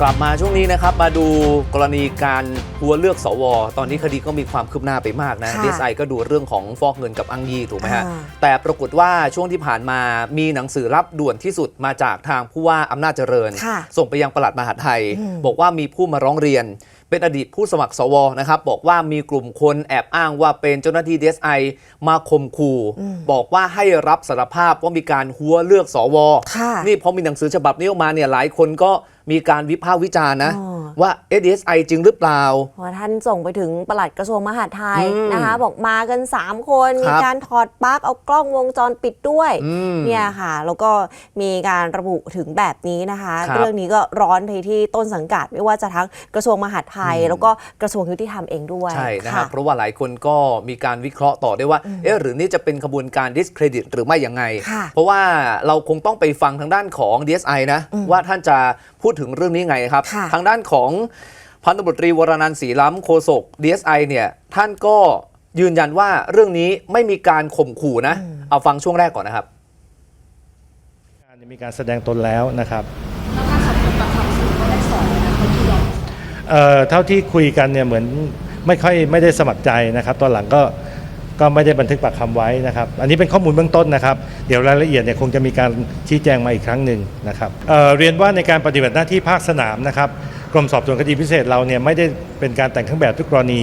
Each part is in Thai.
กลับมาช่วงนี้นะครับ มาดูกรณีการหัวเลือกสว ตอนนี้คดีก็มีความคืบหน้าไปมากนะค่ะดีไอก็ดูเรื่องของฟอกเงินกับอังยีถูกไหมฮะอ่าแต่ปรากฏว่าช่วงที่ผ่านมามีหนังสือรับด่วนที่สุดมาจากทางผู้ว่าอำนาจเจริญค่ะส่งไปยังปลัดมหาดไทยอืมบอกว่ามีผู้มาร้องเรียนเป็นอดีตผู้สมัครสวนะครับบอกว่ามีกลุ่มคนแอบอ้างว่าเป็นเจ้าหน้าที่ DSI มาข่มขู่บอกว่าให้รับสารภาพว่ามีการหัวเลือกสวค่ะนี่พอมีหนังสือฉบับนี้ออกมาเนี่ยหลายคนก็มีการวิพากษ์วิจารณ์นะอ๋อ ว่า DSI จริงหรือเปล่าพอท่านส่งไปถึงปลัดกระทรวงมหาดไทยอืมนะคะ บอกมากัน 3 คนคมีรับการถอดปลั๊กเอากล้องวงจรปิดด้วยอืมเนี่ยค่ะ แล้วก็มีการระบุถึงแบบนี้นะคะครับเรื่องนี้ก็ร้อนไปที่ต้นสังกัด ไม่ว่าจะทั้งกระทรวงมหาดไทย แล้วก็กระทรวงยุติธรรมเองด้วยใช่นะคค่ะรับเพราะว่าหลายคนก็มีการวิเคราะห์ต่อได้ว่าเอ๊ะหรือนี่จะเป็นขบวนการ discredit หรือไม่ยังไงค่ะเพราะว่าเราคงต้องไปฟังทางด้านของ DSI นะว่าท่านจะพูดถึงเรื่องนี้ไงครับค่ะทางด้านของพันตำรวจตรีวรนันท์ศรีล้ำโฆษก DSI เนี่ยท่านก็ยืนยันว่าเรื่องนี้ไม่มีการข่มขู่นะ เอาฟังช่วงแรกก่อนนะครับการมีการแสดงตนแล้วนะครับเอ่อเท่าที่คุยกันเนี่ยเหมือนไม่ค่อยไม่ได้สมัครใจนะครับตอนหลังก็ก็ไม่ได้บันทึกปากคำไว้นะครับ อันนี้เป็นข้อมูลเบื้องต้นนะครับ เดี๋ยวรายละเอียดเนี่ยคงจะมีการชี้แจงมาอีกครั้งหนึ่งนะครับเอ่อเรียนว่าในการปฏิบัติหน้าที่ภาคสนามนะครับ กรมสอบสวนคดีพิเศษเราเนี่ยไม่ได้เป็นการแต่งเครื่องแบบทุกกรณี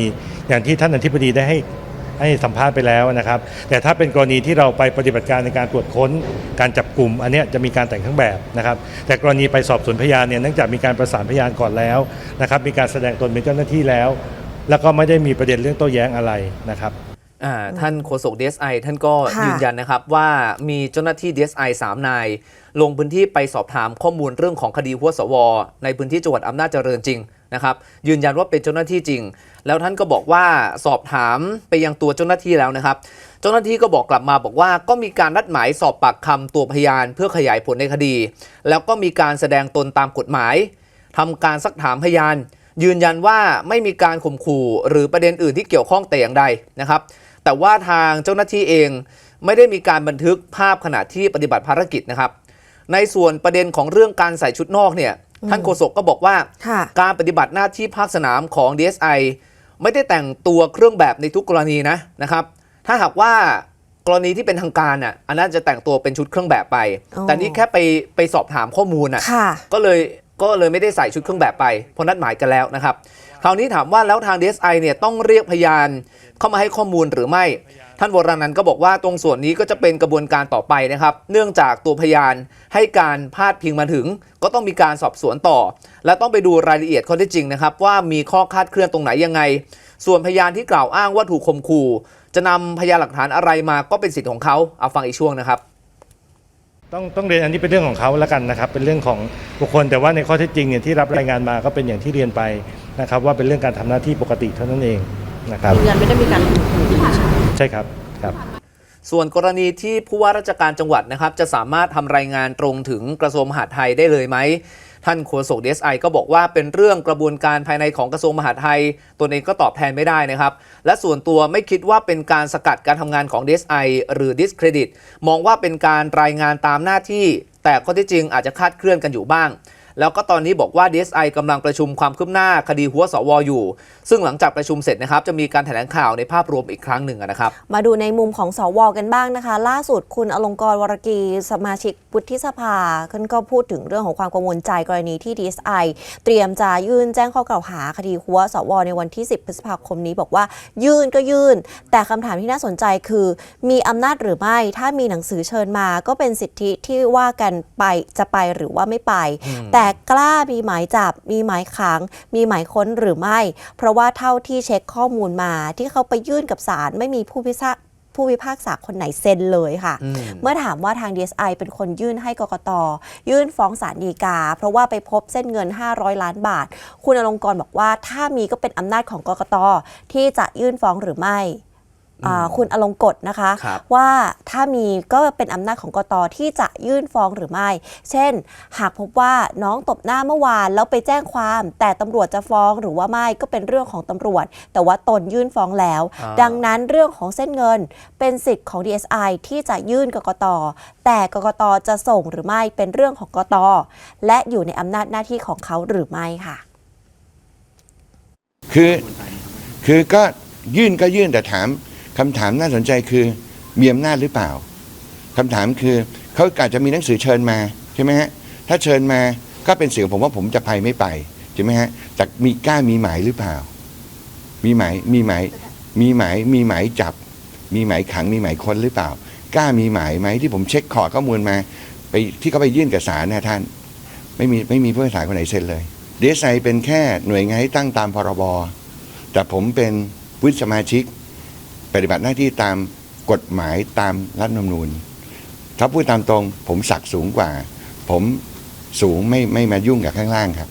อย่างที่ท่านอธิบดีได้ให้ให้สัมภาษณ์ไปแล้วนะครับ แต่ถ้าเป็นกรณีที่เราไปปฏิบัติการในการตรวจค้น การจับกลุ่ม อันเนี้ยจะมีการแต่งเครื่องแบบนะครับ แต่กรณีไปสอบสวนพยานเนี่ยเนื่องจากมีการประสานพยานก่อนแล้วนะครับ มีการแสดงตนเป็นเจ้าหน้าที่แล้ว แล้วก็ไม่ได้มีประเด็นเรื่องโต้แย้งอะไรนะครับ ท่านโฆษก DSI ท่านก็ค่ะยืนยันนะครับว่ามีเจ้าหน้าที่ DSI 3 นาย ลงพื้นที่ไปสอบถามข้อมูลเรื่องของคดีหัวสว ในพื้นที่จังหวัดอำนาจเจริญจริงนะครับยืนยันว่าเป็นเจ้าหน้าที่จริง แล้วท่านก็บอกว่าสอบถามไปยังตัวเจ้าหน้าที่แล้วนะครับ เจ้าหน้าที่ก็บอกกลับมาบอกว่าก็มีการนัดหมายสอบปากคำตัวพยานเพื่อขยายผลในคดี แล้วก็มีการแสดงตนตามกฎหมายทำการซักถามพยาน ยืนยันว่าไม่มีการข่มขู่หรือประเด็นอื่นที่เกี่ยวข้องแต่อย่างใดนะครับ แต่ว่าทางเจ้าหน้าที่เองไม่ได้มีการบันทึกภาพขณะที่ปฏิบัติภารกิจนะครับ ในส่วนประเด็นของเรื่องการใส่ชุดนอกเนี่ยท่านโฆษกก็บอกว่าค่ะการปฏิบัติหน้าที่ภาคสนามของ DSI ไม่ได้แต่งตัวเครื่องแบบในทุกกรณีนะนะครับ ถ้าหากว่ากรณีที่เป็นทางการน่ะอันนั้นจะแต่งตัวเป็นชุดเครื่องแบบไปอ๋อแต่นี่แค่ไปไปสอบถามข้อมูลน่ะค่ะก็เลย ก็เลยไม่ได้ใส่ชุดเครื่องแบบไปเพราะนัดหมายกันแล้วนะครับ คราวนี้ถามว่าแล้วทาง DSI เนี่ยต้องเรียกพยานเข้ามาให้ข้อมูลหรือไม่ ท่านวรนันก็บอกว่าตรงส่วนนี้ก็จะเป็นกระบวนการต่อไปนะครับ เนื่องจากตัวพยานให้การพาดพิงมาถึง ก็ต้องมีการสอบสวนต่อ และต้องไปดูรายละเอียดข้อเท็จจริงนะครับว่ามีข้อคาดเคลื่อนตรงไหนยังไง ส่วนพยานที่กล่าวอ้างว่าถูกข่มขู่จะนำพยานหลักฐานอะไรมาก็เป็นสิทธิ์ของเขาเอาฟังอีกช่วงนะครับ ต้องต้องเรียนอันนี้เป็นเรื่องของเขาแล้วกันนะครับ เป็นเรื่องของบุคคลแต่ว่าในข้อเท็จจริงเนี่ยที่รับรายงานมาก็เป็นอย่างที่เรียนไปนะครับ ว่าเป็นเรื่องการทำหน้าที่ปกติเท่านั้นเองนะครับยืนยันไม่ได้มีการข่มขู่ที่ผ่านมาใช่ครับครับ ส่วนกรณีที่ผู้ว่าราชการจังหวัดนะครับ จะสามารถทำรายงานตรงถึงกระทรวงมหาดไทยได้เลยไหม ท่านโฆษก DSI ก็บอกว่าเป็นเรื่องกระบวนการภายในของกระทรวงมหาดไทยตนเองก็ตอบแทนไม่ได้นะครับ และส่วนตัวไม่คิดว่าเป็นการสกัดการทำงานของเดสไอหรือดิสเครดิตมองว่าเป็นการรายงานตามหน้าที่ แต่ข้อที่จริงอาจจะคาดเคลื่อนกันอยู่บ้าง แล้วก็ตอนนี้บอกว่า DSI กำลังประชุมความคืบหน้าคดีหัวสวอยู่ ซึ่งหลังจากประชุมเสร็จนะครับจะมีการแถลงข่าวในภาพรวมอีกครั้งหนึ่งนะครับ มาดูในมุมของสวกันบ้างนะคะ ล่าสุดคุณอลงกรณ์วรกีสมาชิกวุฒิสภาท่านก็พูดถึงเรื่องของความกังวลใจกรณีที่ DSI เตรียมจะยื่นแจ้งข้อกล่าวหาคดีหัวสวในวันที่ 10 พฤษภาคมนี้บอกว่า ยื่นก็ยื่น แต่คำถามที่น่าสนใจคือ มีอำนาจหรือไม่ ถ้ามีหนังสือเชิญมาก็เป็นสิทธิที่ว่ากันไปจะไปหรือว่าไม่ไป แต่กล้ามีหมายจับ มีหมายขัง มีหมายค้นหรือไม่ เพราะว่าเท่าที่เช็คข้อมูลมาที่เขาไปยื่นกับศาลไม่มีผู้พิพากษาผู้พิพากษาคนไหนเซ็นเลยค่ะอืมเมื่อถามว่าทาง DSI เป็นคนยื่นให้กกต ยื่นฟ้องศาลฎีกา เพราะว่าไปพบเส้นเงิน 500 ล้านบาท คุณอลงกรณ์บอกว่าถ้ามีก็เป็นอำนาจของกกตที่จะยื่นฟ้องหรือไม่อ่า คุณอลงกฎนะคะครับว่าถ้ามีก็เป็นอำนาจของกตที่จะยื่นฟ้องหรือไม่ เช่น หากพบว่าน้องตบหน้าเมื่อวานแล้วไปแจ้งความ แต่ตำรวจจะฟ้องหรือว่าไม่ก็เป็นเรื่องของตำรวจ แต่ว่าตนยื่นฟ้องแล้วอ่าดังนั้นเรื่องของเส้นเงินเป็นสิทธิ์ของ DSI ที่จะยื่นกกตแต่กกตจะส่งหรือไม่เป็นเรื่องของกกตและอยู่ในอำนาจหน้าที่ของเขาหรือไม่ค่ะ คือคือก็ยื่นก็ยื่นแต่ถาม คำถามน่าสนใจคือมีอำนาจหรือเปล่าคำถามคือเขาอาจจะมีหนังสือเชิญมาใช่ไหมฮะถ้าเชิญมาก็เป็นเสียงผมว่าผมจะไปไม่ไปใช่ไหมฮะแต่มีกล้ามีหมายหรือเปล่า มีหมายมีหมายมีหมายมีหมายจับ มีหมายขังมีหมายค้นหรือเปล่า กล้ามีหมายไหมที่ผมเช็คขอข้อมูลมา ไปที่เขาไปยื่นกับศาลนะท่าน ไม่มีไม่มีผู้พิพากษาคนไหนเซ็นเลยดีเอสไอเป็นแค่หน่วยงานที่ตั้งตามพรบแต่ผมเป็นวุฒิสมาชิก ปฏิบัติหน้าที่ตามกฎหมายตามรัฐธรรมนูญถ้าพูดตามตรง ผมศักดิ์สูงกว่า ผมสูงไม่ไม่มายุ่งกับข้างล่างครับ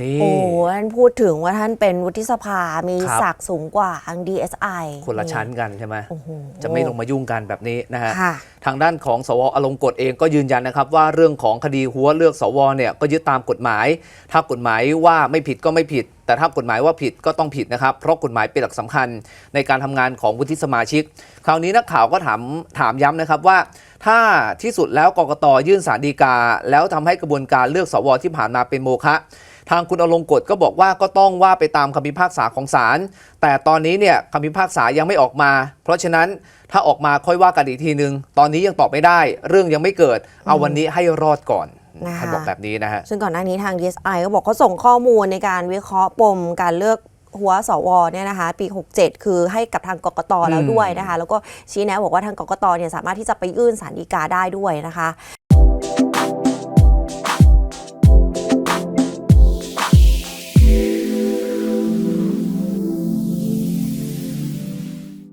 นี่โอ้ท่านพูดถึงว่าท่านเป็นวุฒิสภา มีครับศักดิ์สูงกว่าทาง DSI คนละชั้นกันใช่ไหมโอ้โหจะไม่ลงมายุ่งกันแบบนี้นะฮะค่ะทางด้านของสวอลงกฎเองก็ยืนยันนะครับ ว่าเรื่องของคดีหัวเลือกสวเนี่ยก็ยึดตามกฎหมาย ถ้ากฎหมายว่าไม่ผิดก็ไม่ผิด แต่ถ้ากฎหมายว่าผิดก็ต้องผิดนะครับ เพราะกฎหมายเป็นหลักสำคัญในการทำงานของวุฒิสมาชิก คราวนี้นักข่าวก็ถามถามย้ำนะครับว่าถ้าที่สุดแล้วกกตยื่นสารดีกา แล้วทำให้กระบวนการเลือกสวที่ผ่านมาเป็นโมฆะ ทางคุณอลงกฎก็บอกว่าก็ต้องว่าไปตามคำพิพากษาของศาลแต่ตอนนี้เนี่ยคำพิพากษายังไม่ออกมา เพราะฉะนั้นถ้าออกมาค่อยว่ากันอีกทีนึง ตอนนี้ยังตอบไม่ได้ เรื่องยังไม่เกิด เอาวันนี้ให้รอดก่อนนะคะท่านบอกแบบนี้นะฮะซึ่งก่อนหน้านี้ทาง DSI ก็บอกเขาส่งข้อมูลในการวิเคราะห์ปมการเลือกหัวสวเนี่ยนะคะปี 67 คือให้กับทางกกตแล้วด้วยนะคะ แล้วก็ชี้แนะบอกว่าทางกกตเนี่ยสามารถที่จะไปยื่นสารดีกาได้ด้วยนะคะ